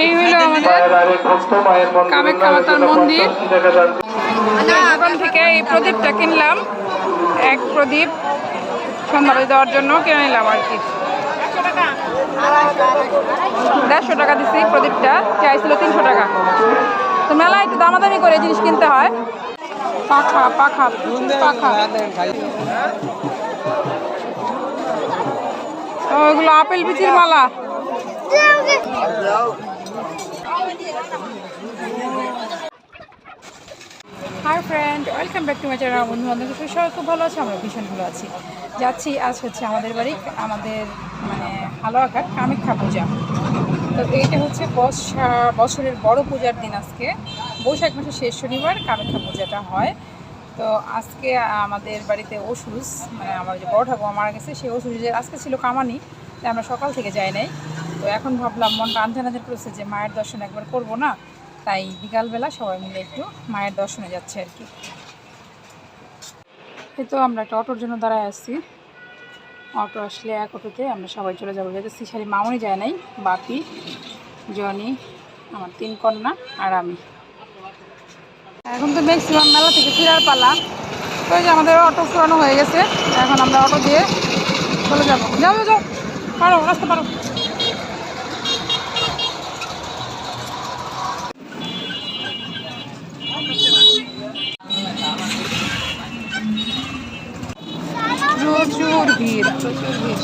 এই হইল আমাদের কামাখ্যা মাতার মন্দির। 50 টাকা আমরা দোকান থেকে এই প্রদীপটা কিনলাম। এক প্রদীপ সন্ধ্যাবাড়ি দেওয়ার জন্য কিনে নিলাম আর কি। দেড়শো টাকা দিচ্ছি প্রদীপটা চাইছিল তিনশো টাকা। তো মেলায় একটু দামাদামি করে জিনিস কিনতে হয়। পাখা পাখা পাখা। ওগুলো আপেল বিচির মালা। Friend welcome back to my channel বন্ধু বান্ধব সবাই খুব ভালো আছে? আমরা ভীষণ ভালো আছি। যাচ্ছি আজ হচ্ছে আমাদের বাড়ি, আমাদের মানে হালুয়াঘাট কামাখ্যা পূজা। তো এইটা হচ্ছে বর্ষা- বছরের বড় পূজার দিন আজকে। বৈশাখ মাসের শেষ শনিবার কামাখ্যা পূজাটা হয়। তো আজকে আমাদের বাড়িতে ওষুধ মানে আমার যে বড় ঠাকুমা মারা গেছে, সেই ওষুধের আজকে ছিল কামানি, তাই আমরা সকাল থেকে যাই নাই। তো এখন ভাবলাম মনটা আনতে করেছে যে মায়ের দর্শন একবার করব না, তাই বিকালবেলা সবাই মিলে একটু মায়ের দর্শনে যাচ্ছে আর কি। এই তো আমরা একটা অটোর জন্য দাঁড়ায় আসছি অটো আসলে এক অটোতে আমরা সবাই চলে যাব। যেহেতু সিসারি মামনি যায় নাই বাপি জনি আমার তিন কন্যা আর আমি। এখন তো ম্যাক্সিমাম মেলা থেকে ফেরার পালা। তো যে আমাদের অটো ফুরানো হয়ে গেছে। এখন আমরা অটো দিয়ে চলে যাব। যাও যাও, যাও। পারো রাস্তা পারো। প্রচুর ভিড় প্রচুর ভিড়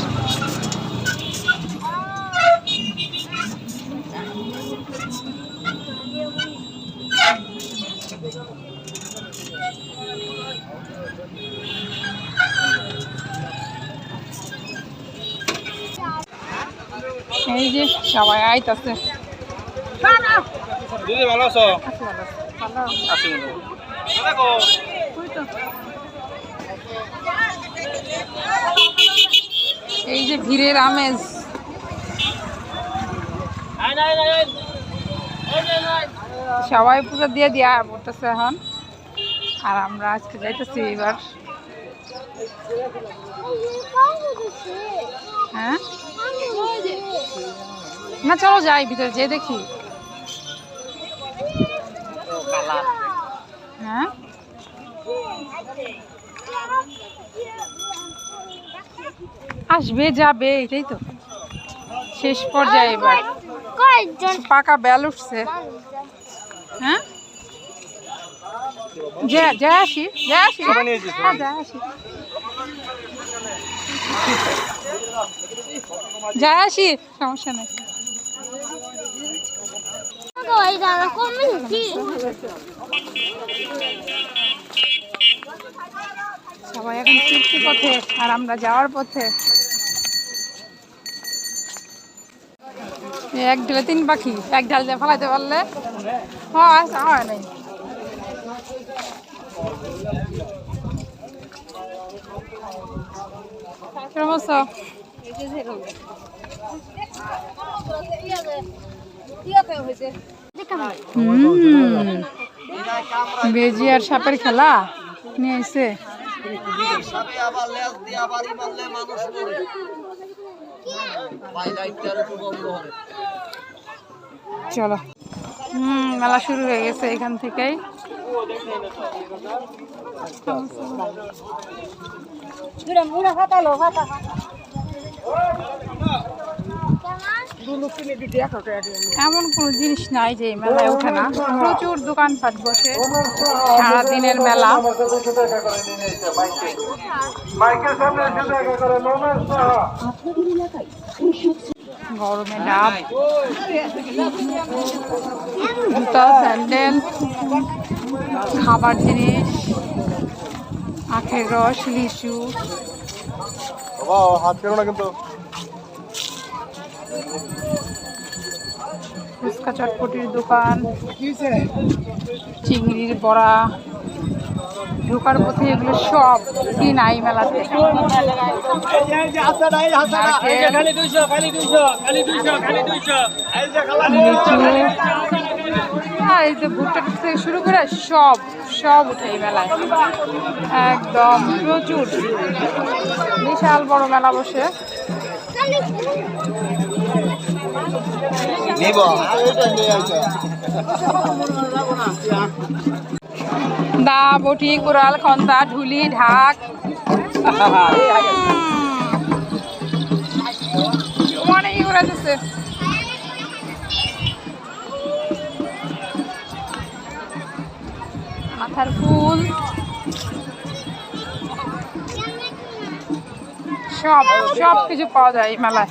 এই যে সবাই আইতাছে। দিদি ভালো আছো? ভালো। আছি ওই তো। এই যে ভিড়ের আমেজ। সবাই পুজো দিয়ে দিয়া পড়তেছে এখন। আর আমরা আজকে যাইতেছি এবার। হ্যাঁ? না চলো যাই ভিতরে যেয়ে দেখি। হ্যাঁ? আসবে যাবে এটাই তো। শেষ পর্যায়ে এবার। পাকা বেল উঠছে। হ্যাঁ? যা যা আসি যা আসি। হ্যাঁ, যা আসি। যা আসি সমস্যা নেই। সবাই এখন ফিরছি পথে আর আমরা যাওয়ার পথে। এক ঢেলে তিন পাখি, এক ঢাল দিয়ে ফেলাইতে পারলে হয় হয় বেজি আর সাপের খেলা নিয়ে এসে চলো। হুম মেলা শুরু হয়ে গেছে এখান থেকেই। এমন কোনো জিনিস নাই যে মেলায় ওঠে না। প্রচুর দোকান দোকানপাট বসে। সারাদিনের মেলা। আমার কাছে 200 টাকা করে নিয়ে নিয়েছে মাইকে মাইকের সামনে 200 টাকা করে নোমের সাহা গরমে ডাব, জুতা, স্যান্ডেল, খাবার জিনিস, আখের রস, লিচু। হাত কিন্তু? ফুচকা চটপটির দোকান, চিংড়ির বড়া, ঢোকার পথে এগুলো সব কি নাই মেলাতে আর এই যে ভুট্টা থেকে শুরু করে সব সব উঠে এই মেলায়। একদম প্রচুর। বিশাল বড় মেলা বসে। দা বটি কুড়াল খন্তা ঢুলি ঢাক। মাথার ফুল। সব সব কিছু পাওয়া যায় মেলায়।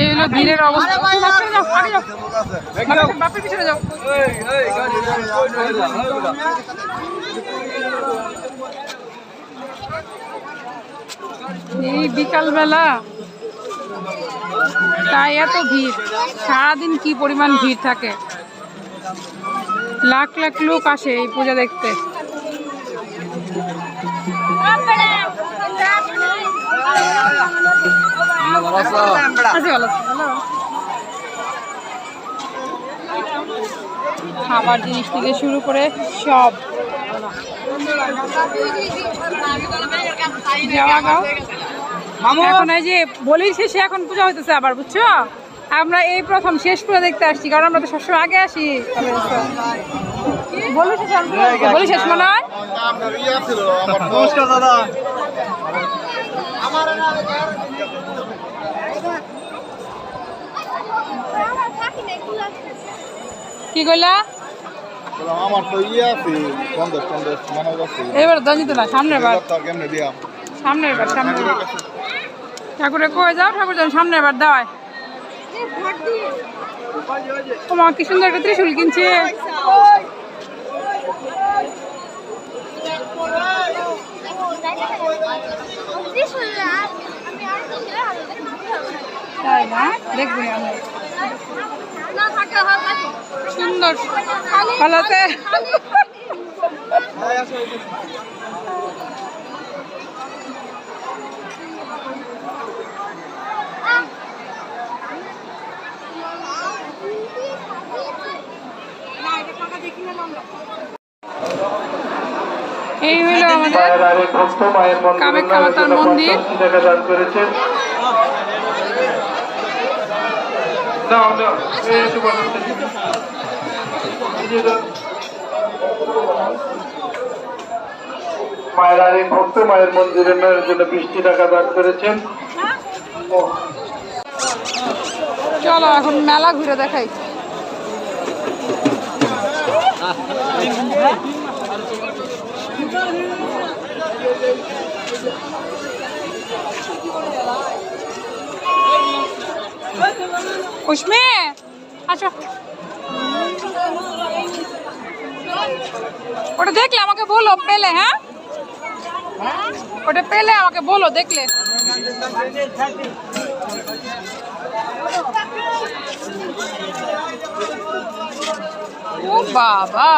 এই হলো ভিড়ের অবস্থা বাপের পিছনে যাও। এই বিকালবেলা তাই এত ভিড়। সারাদিন কি পরিমাণ ভিড় থাকে? লাখ লাখ লোক আসে এই পূজা দেখতে। আছি ভালো আছি, ভালো। খাবার জিনিস থেকে শুরু করে সব। এখন এই যে বলির শেষে এখন পূজা হইতেছে আবার বুঝছ? আমরা এই প্রথম শেষ পূজা দেখতে আসছি কারণ আমরা তো সবসময় আগে আসি। বলি শেষ আমরা- বলি শেষ মনে হয়? নমস্কার দাদা। কি কইলা? আমার তো ইয়ে আছে সন্দেশ সন্দেশ মনে আছে। এবার দঞ্জিত না সামনের বার। কেমনে দিয়া? সামনের বার সামনের বার। ঠাকুরে কয়ে যাও ঠাকুর যেন সামনের বার দেওয়ায়। তোমার কি সুন্দর একটা ত্রিশুল কিনছে। তাই না দেখবি আমি। সুন্দর। ভালো আছে? এই হলো আমাদের মায়ের আরেক মন্দির কামাখ্যা মাতার মন্দির। পঞ্চাশটি টাকা দান করেছেন দাও দাও এই একটু। মায়ের আরেক ভক্ত, মায়ের মন্দিরের জন্য বৃষ্টি টাকা দান করেছেন চলো এখন মেলা ঘুরে দেখাই উষ্মে আসো ওটা দেখলে আমাকে বলো পেলে হ্যাঁ ওটা পেলে আমাকে বলো দেখলে ও বাবা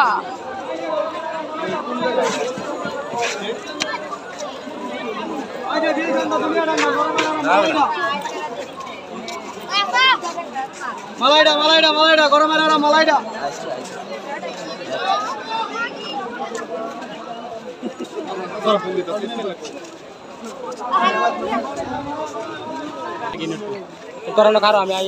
মালাইডা মালাইডা মালাইডা গরমের আড়া মালাইডা। করোনা কারও আমি আই।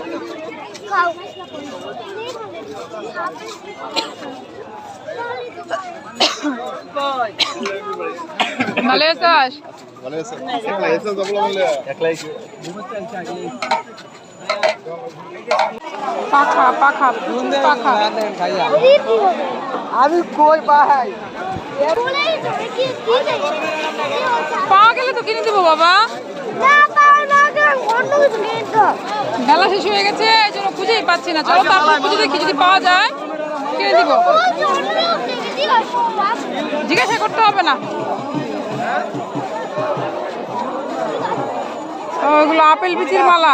ভালো আছিস? ভালো আছে একলা এসে যাব বলে একলাই পাখা পাখা পাখা। আমি কই ভাই বলেই তো কি কি দেয় পাওয়া গেলে তো কিনে দেবো বাবা। মেলা শেষ হয়ে গেছে, এই জন্য খুঁজেই পাচ্ছি না। চলো তারপর খুঁজে দেখি, যদি পাওয়া যায়, কিনে দিব। জিজ্ঞাসা করতে হবে না। ওগুলো আপেল বিচির মালা।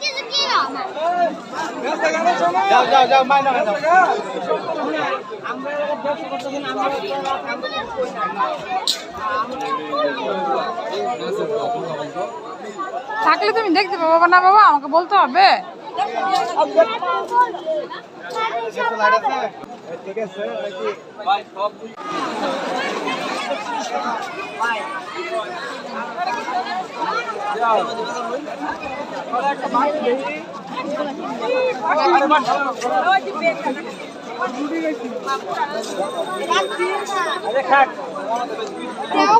যাও যাও যাও মাইনা যাও থাকলে তুমি দেখতে পাবো না বাবা আমাকে বলতে হবে। ঠিক আছে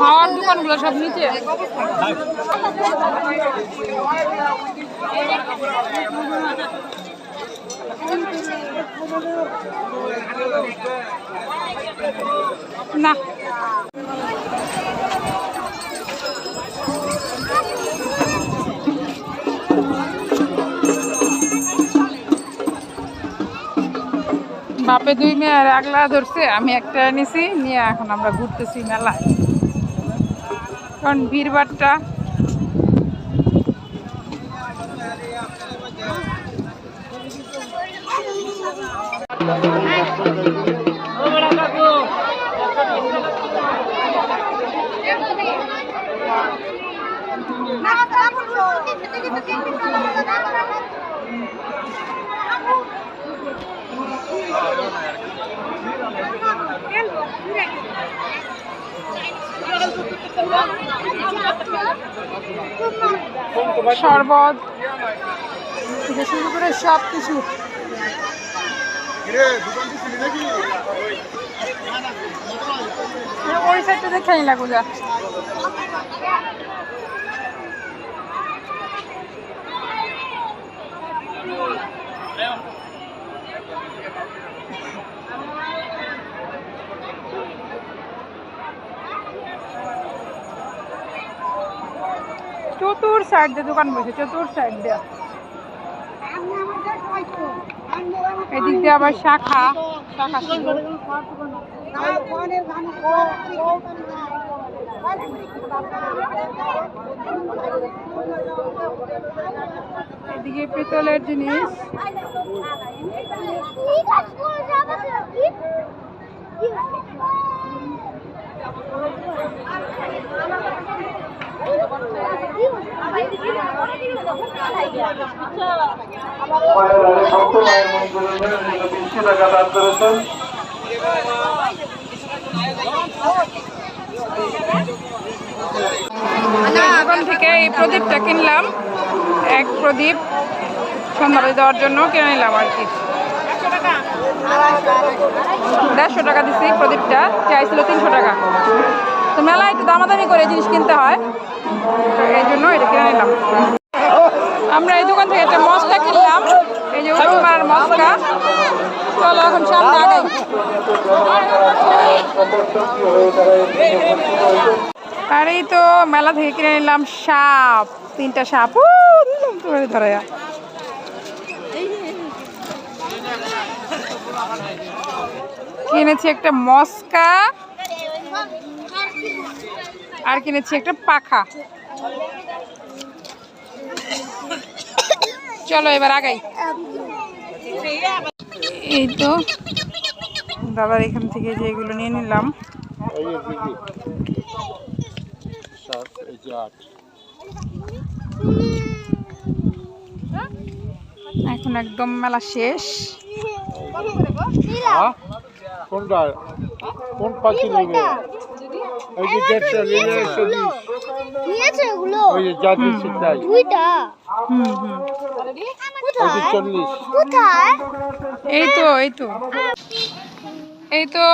খাওয়ার দোকানগুলো সব নিচে না। বাপে দুই মেয়ে আর আগলা ধরছে, আমি একটা এনেছি, নিয়ে এখন আমরা ঘুরতেছি মেলায়। কারণ ভিড়ভাট্টা শরবত থেকে শুরু করে সব কিছু ওই সাইডটা দেখে নিলা গুজা চতুর সাইড দিয়ে দোকান বসে চতুর সাইড দিয়ে। এদিক দিয়ে আবার শাখা। শাখা। এদিকে পিতলের জিনিস। টাকা দোকান থেকে এই প্রদীপটা কিনলাম। এক প্রদীপ সন্ধ্যাবাড়ি দেওয়ার জন্য কিনে নিলাম আর কি। দেড়শো টাকা দিচ্ছি প্রদীপটা, চাইছিল তিনশো টাকা। তো মেলায় একটু দামাদামি করে জিনিস কিনতে হয় এই জন্য এটা কিনে নিলাম। আমরা এই দোকান থেকে একটা মশলা কিনলাম, এই যে উত্তমার মশলা চলো এখন সামনে আগাই। আর এই তো মেলা থেকে কিনে নিলাম সাপ, তিনটা সাপ। ধরে কিনেছি একটা মস্কা, আর কিনেছি একটা পাখা। চলো এবার আগাই। এই তো দাদার এখান থেকে যে এগুলো নিয়ে নিলাম। সাত এই যে আট। এখন একদম মেলা শেষ। কোনটা? কোন পাখি নেবে? ওই যে দেড়শো নিলে নিয়েছে এগুলো ওই যে যা দিচ্ছি দুইটা হুম হুম। ওই যে কোথায় চল্লিশ। কোথায়? এই তো এই তো। এই তো।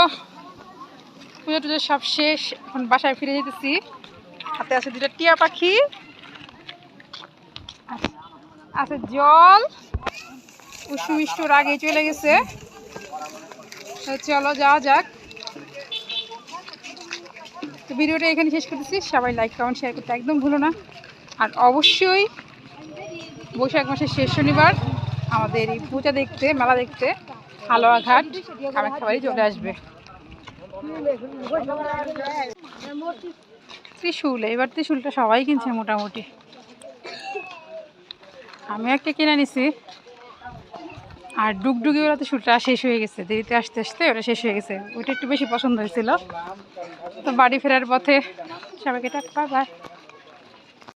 পুজো টুজো সব শেষ। এখন বাসায় ফিরে যেতেছি। হাতে আছে দুটো টিয়া পাখি। আছে জল। উষু মিষ্টুর আগে চলে গেছে। চলো যাওয়া যাক। তো ভিডিওটা এখানে শেষ করতেছি। সবাই লাইক কমেন্ট শেয়ার করতে একদম ভুলো না। আর অবশ্যই বৈশাখ মাসের শেষ শনিবার আমাদের এই পূজা দেখতে, মেলা দেখতে হালুয়া ঘাট কামাখ্যাবাড়ি চলে আসবে। ত্রিশুল, এবার ত্রিশুলটা সবাই কিনছে মোটামুটি। আমি একটা কিনে নিছি। আর ডুগডুগি ওরা তো শুলটা শেষ হয়ে গেছে, দেরিতে আসতে আসতে ওরা শেষ হয়ে গেছে। ওইটা একটু বেশি পছন্দ হয়েছিল। তো বাড়ি ফেরার পথে সবাইকে টাকা বাই